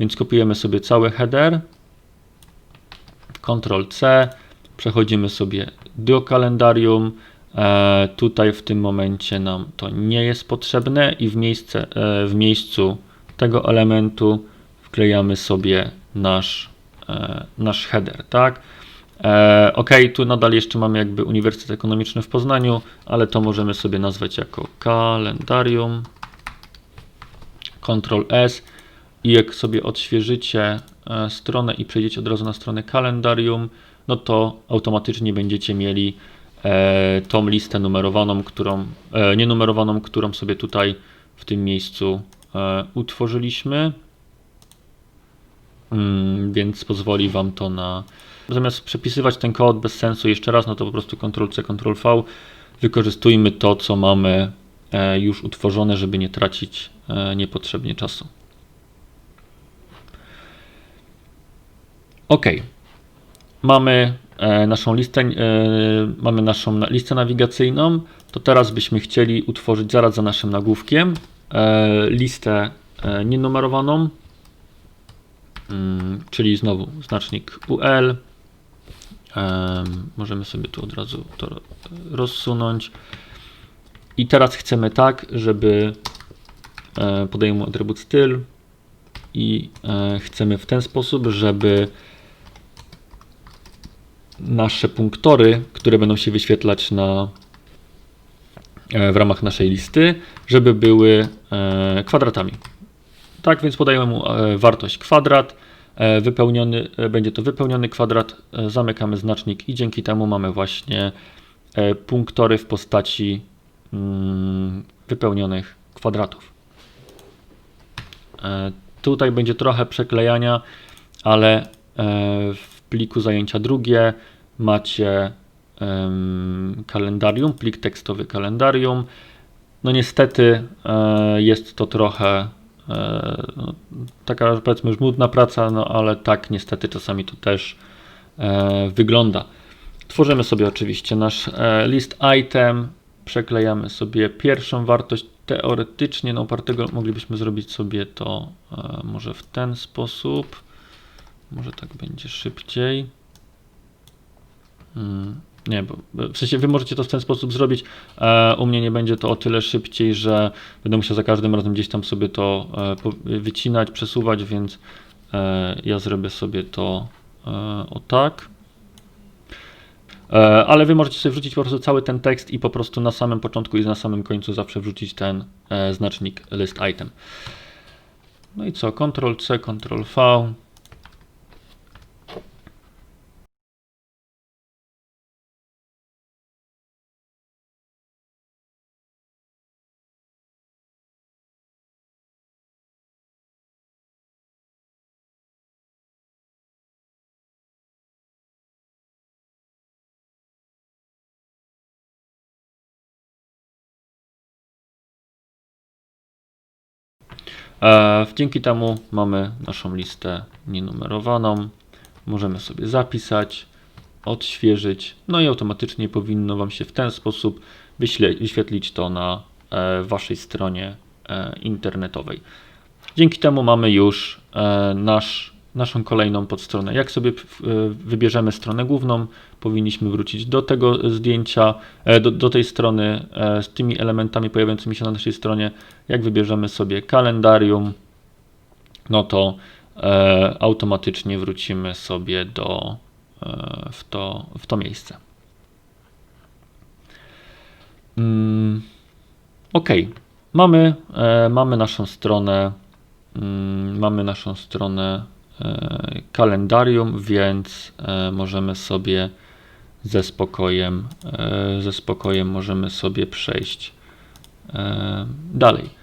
Więc kopiujemy sobie cały header, Ctrl C, przechodzimy sobie do kalendarium. E, tutaj w tym momencie nam to nie jest potrzebne i w, miejsce, e, w miejscu tego elementu wklejamy sobie nasz, e, nasz header, tak? E, ok, tu nadal jeszcze mamy jakby Uniwersytet Ekonomiczny w Poznaniu, ale to możemy sobie nazwać jako kalendarium. Ctrl S i jak sobie odświeżycie e, stronę i przejdziecie od razu na stronę kalendarium, no to automatycznie będziecie mieli e, tą listę numerowaną, którą, e, nienumerowaną, którą sobie tutaj w tym miejscu utworzyliśmy. Mm, więc pozwoli Wam to na. Zamiast przepisywać ten kod bez sensu jeszcze raz, no to po prostu Ctrl-C, Ctrl-V. Wykorzystujmy to, co mamy już utworzone, żeby nie tracić niepotrzebnie czasu. Ok. Mamy e, naszą listę, e, mamy naszą na- listę nawigacyjną. To teraz byśmy chcieli utworzyć zaraz za naszym nagłówkiem e, listę e, nienumerowaną, Mm, czyli znowu znacznik UL. Em, możemy sobie tu od razu to rozsunąć. I teraz chcemy tak, żeby e, podajemy atrybut styl i e, chcemy w ten sposób, żeby nasze punktory, które będą się wyświetlać na, e, w ramach naszej listy, żeby były e, kwadratami. Tak, więc podajemy mu e, wartość kwadrat, wypełniony, będzie to wypełniony kwadrat, zamykamy znacznik i dzięki temu mamy właśnie punktory w postaci mm, wypełnionych kwadratów. Tutaj będzie trochę przeklejania, ale w pliku zajęcia drugie macie em, kalendarium, plik tekstowy kalendarium. No niestety e, jest to trochę e, no, taka powiedzmy żmudna praca, no ale tak niestety czasami to też e, wygląda. Tworzymy sobie oczywiście nasz e, list item, przeklejamy sobie pierwszą wartość. Teoretycznie na opartego moglibyśmy zrobić sobie to e, może w ten sposób. Może tak będzie szybciej. Mm, Nie, bo w sensie wy możecie to w ten sposób zrobić. E, u mnie nie będzie to o tyle szybciej, że będę musiał za każdym razem gdzieś tam sobie to e, wycinać, przesuwać, więc e, ja zrobię sobie to o tak. Ale wy możecie sobie wrzucić po prostu cały ten tekst i po prostu na samym początku i na samym końcu zawsze wrzucić ten znacznik list item. No i co? Ctrl C, Ctrl V. E, Dzięki temu mamy naszą listę nienumerowaną. Możemy sobie zapisać, odświeżyć, no i automatycznie powinno Wam się w ten sposób wyświetlić to na e, Waszej stronie e, internetowej. Dzięki temu mamy już e, nasz, naszą kolejną podstronę. Jak sobie e, wybierzemy stronę główną, powinniśmy wrócić do tego zdjęcia, e, do, do tej strony e, z tymi elementami pojawiającymi się na naszej stronie. Jak wybierzemy sobie kalendarium, no to e, automatycznie wrócimy sobie do, e, w, to, w to miejsce. Mm, ok, mamy, e, mamy naszą stronę, mm, mamy naszą stronę kalendarium, więc e, możemy sobie ze spokojem, e, ze spokojem możemy sobie przejść e, dalej.